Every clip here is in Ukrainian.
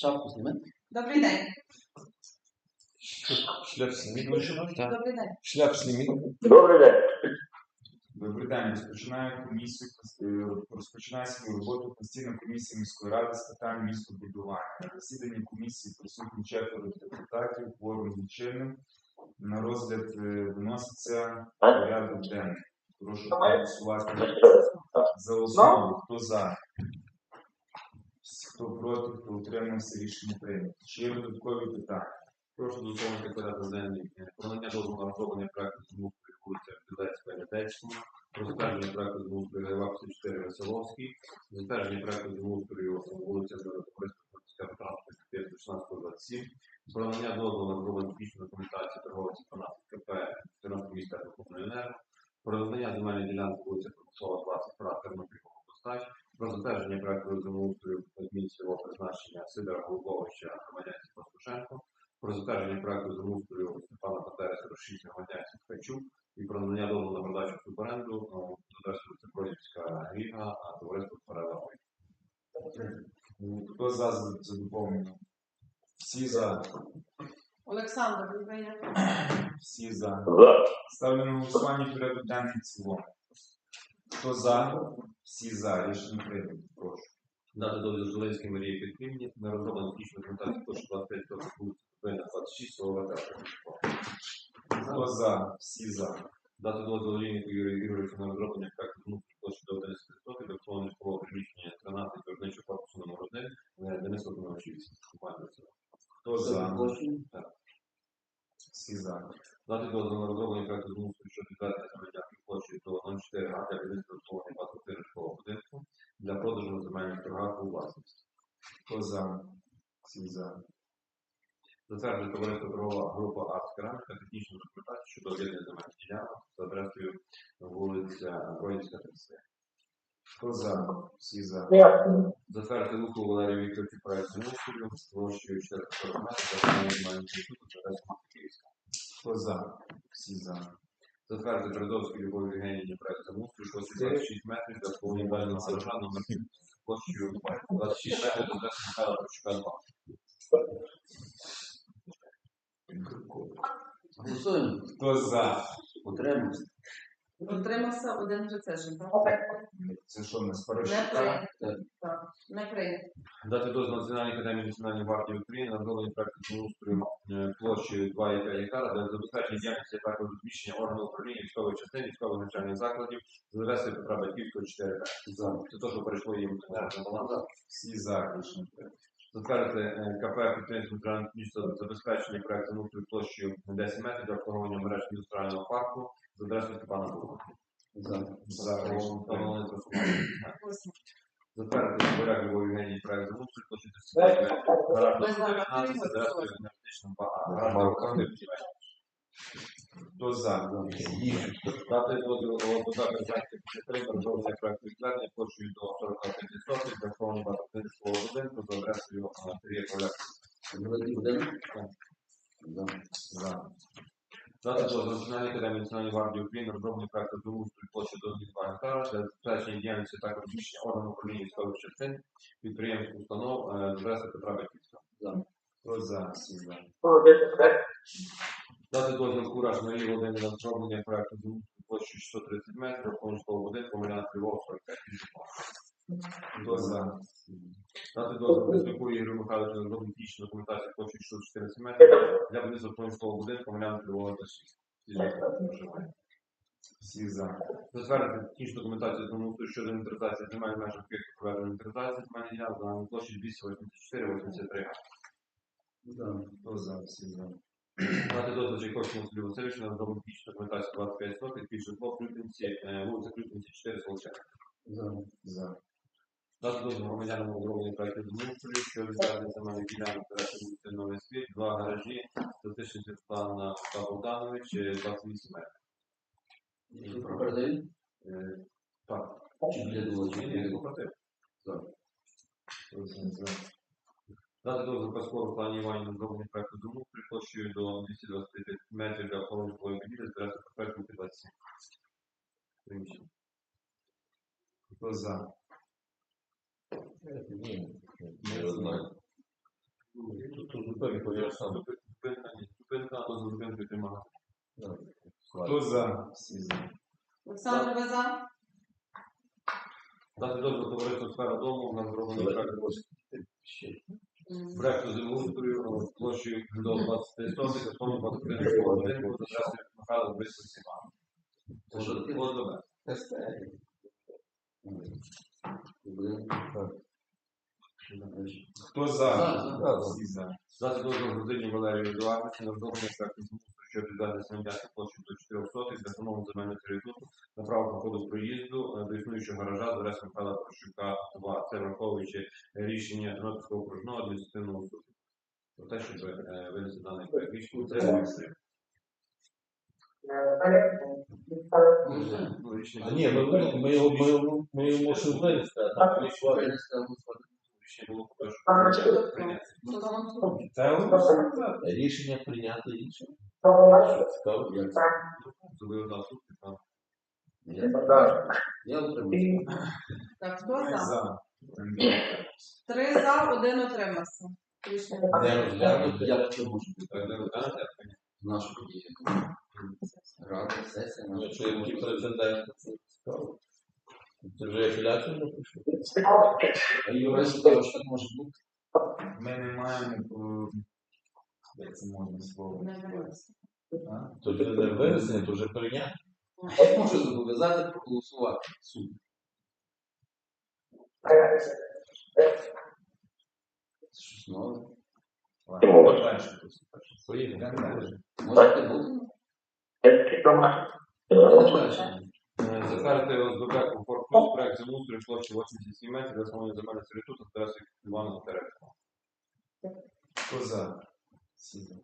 Шапку зніми. Добрий день. Шляп сніміть. Добрий день. Шляп сніміть. Добрий день. Добрий день. Розпочинаю комісію, розпочинаю свою роботу постійна комісія міської ради з питань містобудування. На засіданні комісії присутні четверо депутатів, кворум відчинним. На розгляд е, виноситься порядок денний. Прошу проголосувати за основу. Хто за? Хто проти, хто утримався, рішення прийнято. Чи є додаткові питання? Прошу порядок денний. Е, Про дозволу на розроблення проекту землеустрою вулиця Білецька Лятецькому, про затвердження проекту землеустрою Гайва 54 Веселовський, затвердження проекту землеустрою вулиця Товариська транспортних підприємств 1627, про надання дозволу на розроблення технічної документації торговиці 12 КП Тернопіль міста Верховної Енерго, про надання земельної ділянки вулиця Промислова 20 прав Тернопіль Постач, про затвердження проекту землеустрою цільового призначення Сидора Голубовича громадянці Пастушенко, про затвердження проекту землеустрою Степана Патереса Російського громадянця Ткачук і про надання дозволу на продажу в суборенду з адресою Цепродівська Гріга, а товариство Форела. Ну, Хто за за доповнення? Всі за. Олександр Лубеня. Всі за. За. Ставлю на голосування порядок денний в цілому. Хто за? Всі за. Рішення прийнято. Прошу. Дати дозвіл Зеленській Марії Петрівні на розроблення технічної документації площі 25 років вулиці Купина 26 село Ветер. Хто за? Всі за. Дати дозвіл Олійнику Юрію Ігоровичу на розроблення проекту внутрішньої площі до 11 років обслуговування житлового приміщення 13 виробничого корпусу номер 1 е, Денис Володимирович. Хто за? Всі за. Дати дозвіл на розроблення проекту змусу щодо відведення земельних площі до 04 га для будівництва обслуговування багатоквартирного житлового будинку для продажу на земельних торгах у власність. Хто за? Всі за. Затверджує товариство торгова група «Арт Кераміка» технічну документацію щодо об'єднання земельних ділянок за адресою вулиця Броїнська, 33. Хто за? Всі за. Затвердити Луку Валерію Вікторовичу проект землеустрою з площею 440 метрів для земельних інституту за адресою Київська. Хто за? Всі за. Затвердити Березовській Любов Євгенії проєкту землеустрою що 26 метрів для повнівального гаража номер 7 з площею 26 метрів до адреси Михайла Прощука 2. Голосуємо. Хто за? Утримуємося. Утримався один вже це так? Це що, не прийнято. Так, не прийнято. Дати дозвіл Національній академії Національної гвардії України на розроблення проекту землеустрою е, площею 2,5 гектара для забезпечення діяльності а також розміщення органів управління військової частини, військових навчальних закладів з адресою Петра Батьківського 4 Це те, що перейшло їм на баланс. Всі за. Рішення прийнято. Затвердити е, КП підприємство матеріального місця забезпечення проекту внутрішньою площею 10 метрів для обслуговування мереж індустріального парку з адресою Степана. За. За. Прийнято. Затвердити Любові Євгенії проект замустрою площі 35 метрів. Гараж Ми номер зараз 19 з адресою енергетичним гаражем. Хто за? Дати дозвіл ОПК Березанської підтримки розроблення проекту відведення площею до 45 сотень для обслуговування багатоповерхового будинку за адресою е, Сергія Поляк. Великий будинок. За. За. Дати дозвіл Національній академії Національної гвардії України розроблення проекту землеустрою площі до 2 гектара для забезпечення діяльності та розміщення органів управління військових частин, підприємств, установ е, адреси Петра Батьківського. Хто за? Всі за. Дати дозвіл Кураж Марії Володимирі на розроблення проекту землеустрою площі 630 метрів, повністю будинку, Мар'яна Львова 45 тисяч. Хто за? Дати дозвіл Кузьмяку Ігорю Михайловичу на розроблення технічної документації площею 614 метрів для будівництва повністю будинку, Мар'яна Львова 26. Всі за. Затвердити технічну документацію землеустрою щодо інвентаризації земель в межах об'єкту проведення інвентаризації земельних ділянок на площі 284-83 га. Хто за? Всі за. Дати дозвіл Чайковському Сергію Васильовичу на розроблення технічної документації 25 сотих під житло Крутинці, е, вулиця Крутинці 4 Солоченка. За. За. Дати дозвіл громадянам розроблення проекту землеустрою щодо відведення земельних ділянок перед вулиці Новий Світ, два гаражі, Статичний Світлана та Богданович, е, 28 метрів. Що передають? Е, Так. Чи біля двох? Ні, кооператив. Хто за? Дати дозвіл Паскову плані Івані на зроблення проекту землеустрою площею до 225 метрів для охорони житлової будівлі з адресою Перпетку 27. Приміщення. Хто за? Ні. Не знаю. Тут тут зупинка, я сам зупинка, ні, зупинка, або за зупинкою тримати. Хто за? Всі за. Олександр, ви за? Дати дозвіл товариству сфера дому на зроблення проекту М. Проекту землеустрою площею до 20 сотих, закону 21 будинку за адресою Михайла Борисовича Сімана. Це що таке? ОСББ. Хто за? За, за. За, за. Дати дозвіл Грудині Валерію Едуардовичу на розроблення проекту землеустрою щодо відведення земельної площі до 4 сотих для встановлення земельного територію на право проходу проїзду е, до існуючого гаража за адресою Михайла Прощука 2. Це враховуючи рішення Тернопільського окружного адміністративного суду. Про те, щоб е, винести даний проект рішення. Утримуємося. Ну, А ні, ми, ми, його- ми, його- ми його мусимо винести, а там голосувати. Рішення було поки що прийняти. Хто за голосує? Я вам сказав. Рішення прийняти рішення. Цікаво. Я- Коли там Я я утримуюся. Так, хто за? Три за, один утримався. Рішення. Не розглянути. Я це можу е, не розглянути, нашу подію. Рада, сесія, Ну, наша. Якщо які претенденти, це. Це вже апеляцію не пишу. А юрист що може бути. Ми не маємо. Е, Як це можна слово? Не? То вже не винесення, то вже прийняти. Як може зобов'язати проголосувати суд? Це щось нове. Ладно, далі просто. Поїдемо. Йдемо далі. Можете бути? Е, Затвердити ОСББ «Комфорт Плюс» проект землеустрою площі 87 метрів для основної земельної території з адресою Івана Терецького. Хто за? За.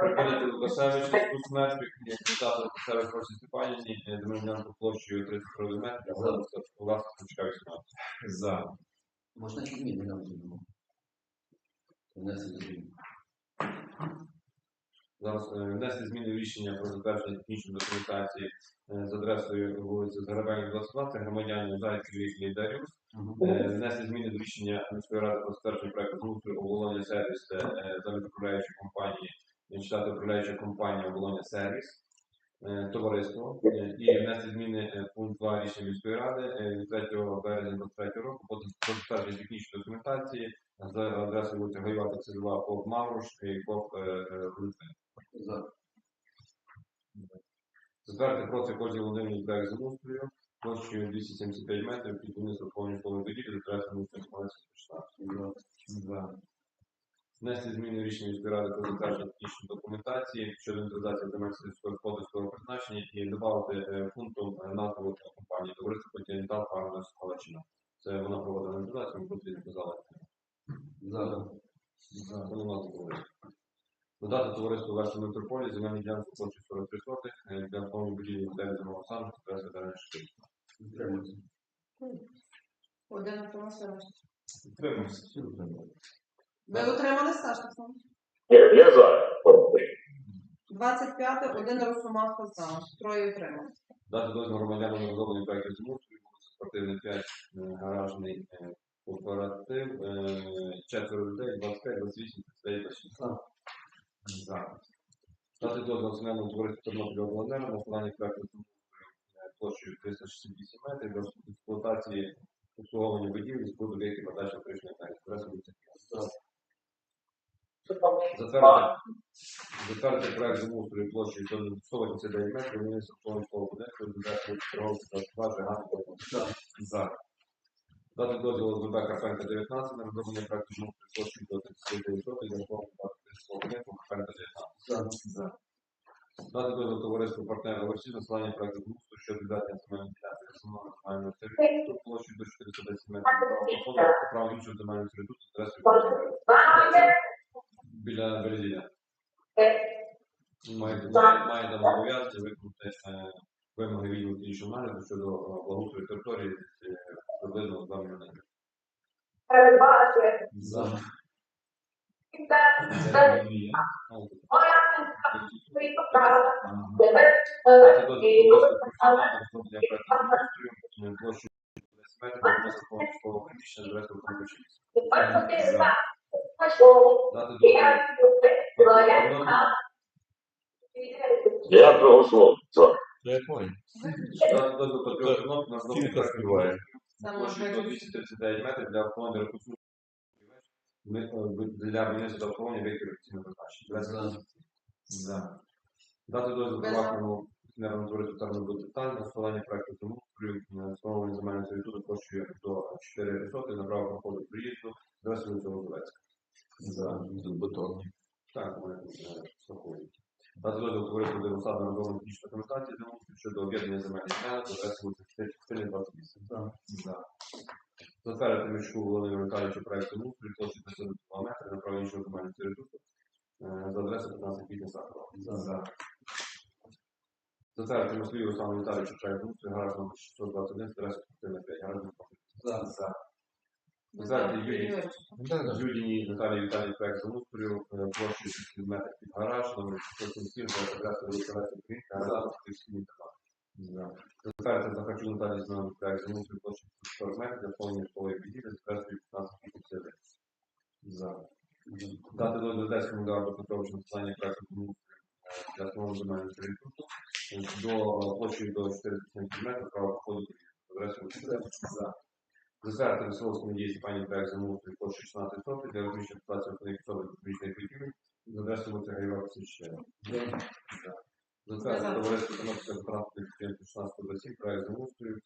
Припинити Лукасевич, Стус Метрик, депутати Лукасевич Росі Степанівні, ділянку площею 33 метрів, власне, власне, Ключка 18. За. Можна чи ні, не розумію. Внести зміни. Зараз е, внести зміни в рішення про затвердження технічної документації е, з адресою вулиці Зарабельна, 22, це громадянин Зайцеві і Е, Внести зміни до рішення міської ради про затвердження проекту зустрічі оболоння сервіс це е, замість управляючої компанії, е, читати управляюча компанія оболоння сервіс. Товариство і внести зміни пункт 2 рішення міської ради від 3 березня 23 року по про затвердження технічної документації за адресою вулиця Гайва 32 КОП Мавруш і КОП. За. Затвердити проти Козі Володимирі проект землеустрою площею 275 метрів під будівництво школи будівлі за Смоленська 16. За. За. Внести зміни рішення міської про затвердження технічної документації щодо інвентаризації земель сільськогосподарського призначення і додати е, пунктом е, назву компанії Товариство Континентал Фармер Галичина. Це вона проводила інвентаризацію, ми потрібно казали. За. За воно назву товариство. Додати товариство Версу Метрополі земельні ділянки площі 43 сотих е, для повної будівлі моделі земного сану, адреса Дар'я Шкільська. Утримуюся. Один утримався. Утримався. Всі. Ви утримали Саш, так само? Я, я за. 25, один Росомаха за. Троє утримали. Дати дозвіл громадянам на розроблення проєктів землеустрою, спортивний 5, е, гаражний е, кооператив, е, четверо людей, 25, 28, 39, 26. За. Дати дозвіл національному товариству Тернопіль обленерго на виконання землеустрою е, площею 368 метрів для експлуатації обслуговування будівлі, споруд об'єктів подачі електричної енергії. Адреса вулиця. Затвердити, затвердити проект землеустрою площею 189 метрів, винести повністю будинку, додати торговці та склади, ганку, За. Дати дозвіл ОСББ Карпенка 19 на розроблення проекту землеустрою площею до 39 сотень для повного будинку будинку Карпенка 19. За. Дати дозвіл товариству партнера Оверсі на складання проекту землеустрою щодо відведення земельної ділянки основного національного територію площею до 410 метрів права проходу та право іншого земельного територію з адресою біля Березіля. Має, там зобов'язати виконати вимоги відділу іншого нагляду щодо благоустрою території е, приблизно 2 мільйони. За. Я проголосував. За. Це як моє. Дати дозвіл по трьох кнопок на здобутку Кілька співає. Там площі можна до 239 метрів для автомобільної реконструкції Ми- е, для будівництва та обслуговування об'єктів офіційного призначення. За. За. Дати дозвіл приватному інженерному товариству термобуд деталь на складання проекту землеустрою на встановлення земельної території площею до 4 висоти, на право проходу приїзду адресу вулиця Лозовецька. За. Бетонні. Так, ми е, страхуємо. Дати дозвіл товариству де розсадна розробна технічна документація землеустрою щодо об'єднання земельних ділянок з адресою вулиця 4 28. За. Затвердити міську Володимира Віталійовича проекту землеустрою площі 52 метри на право іншого земельної території е, за адресою 15 квітня Сахарова. За. Затвердити Москві Руслану Віталійовичу проект землеустрою гараж номер 621 адресою спортивна 5 гараж номер За. За. Затвердити Юрій Юрій. Наталії Віталій проект землеустрою е, площею 60 метрів під гараж номер 677 за адресою вулиця Леся Українська гараж номер 37 За. Захарчу Наталії Знову проект землеустрою площею 40 метрів для повної школи підійти з адресою 15 квітня За. Дати дозвіл Одеському Гарду Петровичу на складання проекту землеустрою е, для основного земельного сервітуту до е, площі до 470 метрів право з адресою За. Затвердити Веселовському дії Степані проект землеустрою площі 16 сотень для розміщення ситуації основних особи публічних будівель з адресою Гайва 54. Затвердити товариство Тернопільського транспортного підприємства 16 27 проект землеустрою е,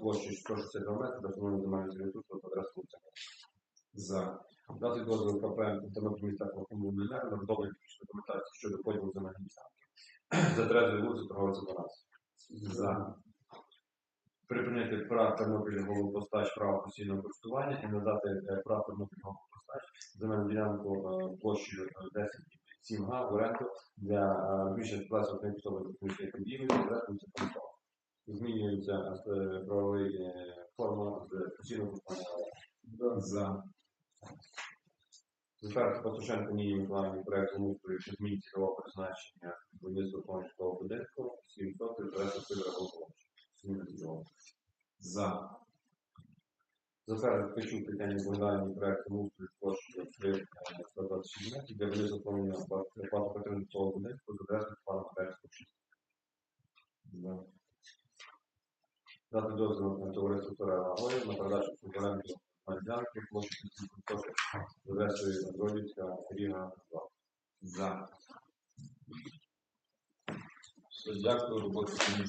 площі 162 метри для основного земельного сервітуту з адресою вулиця За. Дати дозвіл КП Тернопіль міста Комунальнер на розроблення технічної документації щодо поділу земельних ділянки. За адресою вулиці Торговиця 12. За. Припинити прав Тернопіль головопостач права постійного користування і надати е, прав Тернопіль головопостач земельну ділянку е, площею е, 10 7 га в оренду для е, розміщення ситуації одних технічної будівлі з адресою контроль. Змінюється е, правовий е, форма з постійного користування. За. Затвердити Пастушенко Ніні Миколаївні проект землеустрою, що змінить цільового призначення будівництва помічного будинку, 7 сотень, адресу Сидора Волковича. За. Затвердити Ткачук Тетяні Богданівні проект землеустрою площею 3 126 метрів помічного плату потрібного цього будинку з адресою пана Петерського 6. За. Дати дозвіл на товариству Торела Ой на передачу суборенду Мальдянки площі 7 з адресою Бродівська, Ріга 2. За. Дякую, робота комісії.